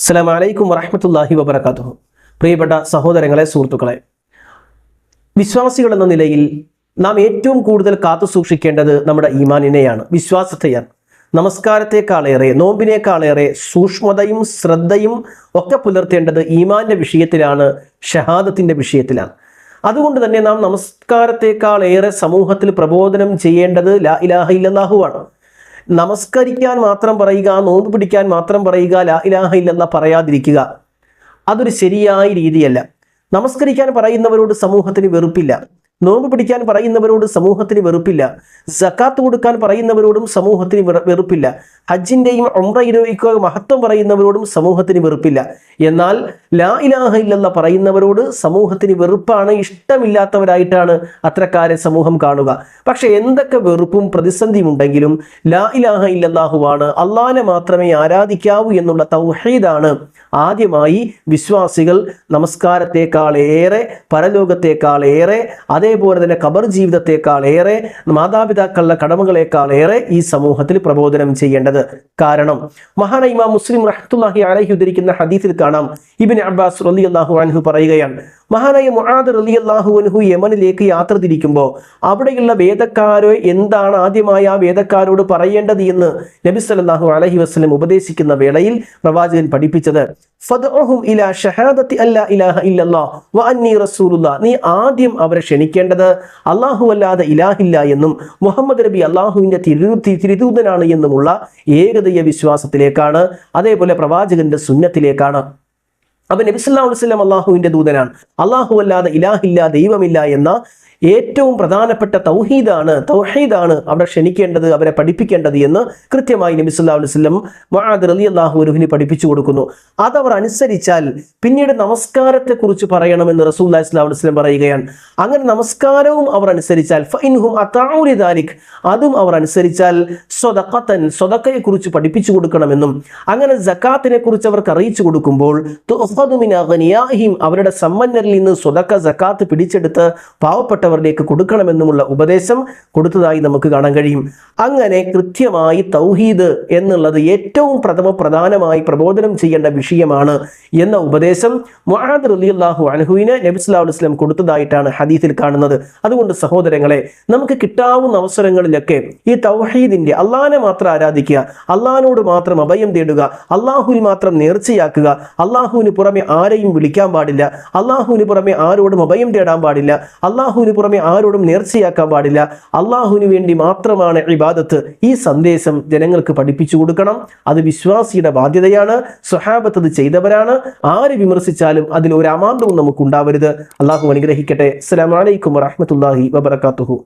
അസ്സലാം വലൈക്കും വറഹമത്തല്ലാഹി വബർക്കാത്തു പ്രിയപ്പെട്ട സഹോദരങ്ങളെ സുഹൃത്തുക്കളെ വിശ്വാസികൾ എന്ന നിലയിൽ നാം ഏറ്റവും കൂടുതൽ കാത്തു സൂക്ഷിക്കേണ്ടത് നമ്മുടെ ഈമാനിനെയാണ് വിശ്വാസത്തെയാണ്. നമസ്കാരത്തെക്കാളേറെ നോമ്പിനേക്കാളേറെ സൂക്ഷ്മതയും ശ്രദ്ധയും ഒക്കെ പുലർത്തേണ്ടത് ഈമാന്റെ വിഷയത്തിലാണ് ഷഹാദത്തിന്റെ വിഷയത്തിലാണ്. അതുകൊണ്ട് തന്നെ നാം നമസ്കാരത്തെക്കാളേറെ സമൂഹത്തിൽ പ്രബോധനം ചെയ്യേണ്ടത് ലാ ഇലാഹ ഇല്ലല്ലാഹുവാണ് നമസ്കരിക്കാൻ മാത്രം പറയുക നോമ്പ് പിടിക്കാൻ മാത്രം പറയുക ലാ ഇലാഹ ഇല്ലെന്ന പറയാതിരിക്കുക. അതൊരു ശരിയായ രീതിയല്ല. നമസ്കരിക്കാൻ പറയുന്നവരോട് സമൂഹത്തിന് വെറുപ്പില്ല. നോമ്പ് പിടിക്കാൻ പറയുന്നവരോട് സമൂഹത്തിന് വെറുപ്പില്ല. സക്കാത്ത് കൊടുക്കാൻ പറയുന്നവരോടും സമൂഹത്തിന് വെറുപ്പില്ല. ഹജ്ജിന്റെയും ഒമ്രയിലേക്ക് മഹത്വം പറയുന്നവരോടും സമൂഹത്തിന് വെറുപ്പില്ല. എന്നാൽ ലാ ഇലാഹ ഇല്ലെന്ന പറയുന്നവരോട് സമൂഹത്തിന് വെറുപ്പാണ് ഇഷ്ടമില്ലാത്തവരായിട്ടാണ് അത്തരക്കാരെ സമൂഹം കാണുക. പക്ഷെ എന്തൊക്കെ വെറുപ്പും പ്രതിസന്ധിയും ഉണ്ടെങ്കിലും ലാ ഇലാഹ ഇല്ലല്ലാഹുവാണ്. അള്ളാനെ മാത്രമേ ആരാധിക്കാവൂ എന്നുള്ള തൗഹീദാണ് ആദ്യമായി വിശ്വാസികൾ നമസ്കാരത്തെക്കാൾ ഏറെ പരലോകത്തെക്കാൾ ഏറെ അതേപോലെ തന്നെ ഖബർ ജീവിതത്തെക്കാൾ ഏറെ മാതാപിതാക്കളുടെ കടമകളെക്കാൾ ഏറെ ഈ സമൂഹത്തിൽ പ്രബോധനം ചെയ്യേണ്ടത് കാരണം. മഹാന ഇമാം മുസ്ലിം റഹ്ത്തുല്ലാഹി അലഹി ഉദ്ധരിക്കുന്ന ഹദീസിൽ കാണാം. ഇബിൻ അബ്ബാസ് റലി അള്ളാഹു അൻഹു പറയുകയാണ് മഹാനായ മുഹാദ് റലി അള്ളാഹു അൻഹു യമനിലേക്ക് യാത്ര തിരിക്കുമ്പോൾ അവിടെയുള്ള വേദക്കാരോ എന്താണ് ആദ്യമായി ആ വേദക്കാരോട് പറയേണ്ടത് എന്ന് നബി സല്ലല്ലാഹു അലൈഹി വസല്ലം ഉപദേശിക്കുന്ന വേളയിൽ പ്രവാചകൻ പഠിപ്പിച്ചത്. നീ ആദ്യം അവരെ ക്ഷണിക്കേണ്ടത് അള്ളാഹു അല്ലാതെ ഇലാഹില്ല എന്നും മുഹമ്മദ് നബി അള്ളാഹുവിന്റെ തിരു തിരുതൂതനാണ് എന്നുമുള്ള ഏകതയ വിശ്വാസത്തിലേക്കാണ് അതേപോലെ പ്രവാചകന്റെ സുന്നത്തിലേക്കാണ്. അപ്പൊ നബി സല്ലല്ലാഹു അലൈഹി വസല്ലം അള്ളാഹുവിന്റെ ദൂതനാണ്. അള്ളാഹു അല്ലാതെ ഇലാഹില്ല ദൈവമില്ല എന്ന ഏറ്റവും പ്രധാനപ്പെട്ട തൗഹീദാണ് തൗഹീദാണ് അവിടെ ക്ഷണിക്കേണ്ടത് അവരെ പഠിപ്പിക്കേണ്ടത് എന്ന് കൃത്യമായി നബി അലൈഹി വസല്ലം മുആദ് റളിയല്ലാഹു അൻഹുവിന് പഠിപ്പിച്ചു കൊടുക്കുന്നു. അതവർ അനുസരിച്ചാൽ പിന്നീട് നമസ്കാരത്തെക്കുറിച്ച് പറയണമെന്ന് റസൂൽ അലൈഹി വസല്ലം പറയുകയാണ്. അങ്ങനെ നമസ്കാരവും അവർ അനുസരിച്ചാൽ അതും അവർ അനുസരിച്ചാൽ സ്വതക്കത്തൻ സ്വതക്കയെക്കുറിച്ച് പഠിപ്പിച്ചു കൊടുക്കണമെന്നും അങ്ങനെ ജക്കാത്തിനെ കുറിച്ച് അവർക്ക് അറിയിച്ചു കൊടുക്കുമ്പോൾ അഗ്നിയാഹിം അവരുടെ സമ്പന്നരിൽ നിന്ന് സ്വതക്ക സക്കാത്ത് പിടിച്ചെടുത്ത് പാവപ്പെട്ടവരിലേക്ക് കൊടുക്കണമെന്നുമുള്ള ഉപദേശം കൊടുത്തതായി നമുക്ക് കാണാൻ കഴിയും. അങ്ങനെ കൃത്യമായി തൗഹീദ് എന്നുള്ളത് ഏറ്റവും പ്രഥമ പ്രധാനമായി പ്രബോധനം ചെയ്യേണ്ട വിഷയമാണ് എന്ന ഉപദേശം മുആദ് റളിയല്ലാഹു അനഹുവിന് നബി ഇസ്ലാം കൊടുത്തതായിട്ടാണ് ഹദീസിൽ കാണുന്നത്. അതുകൊണ്ട് സഹോദരങ്ങളെ നമുക്ക് കിട്ടാവുന്ന അവസരങ്ങളിലൊക്കെ ഈ തൗഹീദിന്റെ അള്ളഹാനെ മാത്രം ആരാധിക്കുക അള്ളഹാനോട് മാത്രം അഭയം തേടുക അള്ളാഹുവിൽ മാത്രം നേർച്ചയാക്കുക അള്ളാഹുവിന് പുറമെ ആരെയും വിളിക്കാൻ പാടില്ല. അള്ളാഹുവിന് പുറമെ ആരോടും അഭയം തേടാൻ പാടില്ല. അള്ളാഹുവിന് പുറമെ ആരോടും നേർച്ചയാക്കാൻ പാടില്ല. അള്ളാഹുവിന് വേണ്ടി മാത്രമാണ് ഇബാദത്ത്. ഈ സന്ദേശം ജനങ്ങൾക്ക് പഠിപ്പിച്ചു കൊടുക്കണം. അത് വിശ്വാസിയുടെ ബാധ്യതയാണ്. സ്വഹാബത്ത് അത് ചെയ്തവരാണ്. ആര് വിമർശിച്ചാലും അതിൽ ഒരു അമാന്തവും നമുക്ക് ഉണ്ടാവരുത് അള്ളാഹു അനുഗ്രഹിക്കട്ടെ. അസ്സലാമലൈക്കും അലൈക്കും വബർക്കാത്തുഹു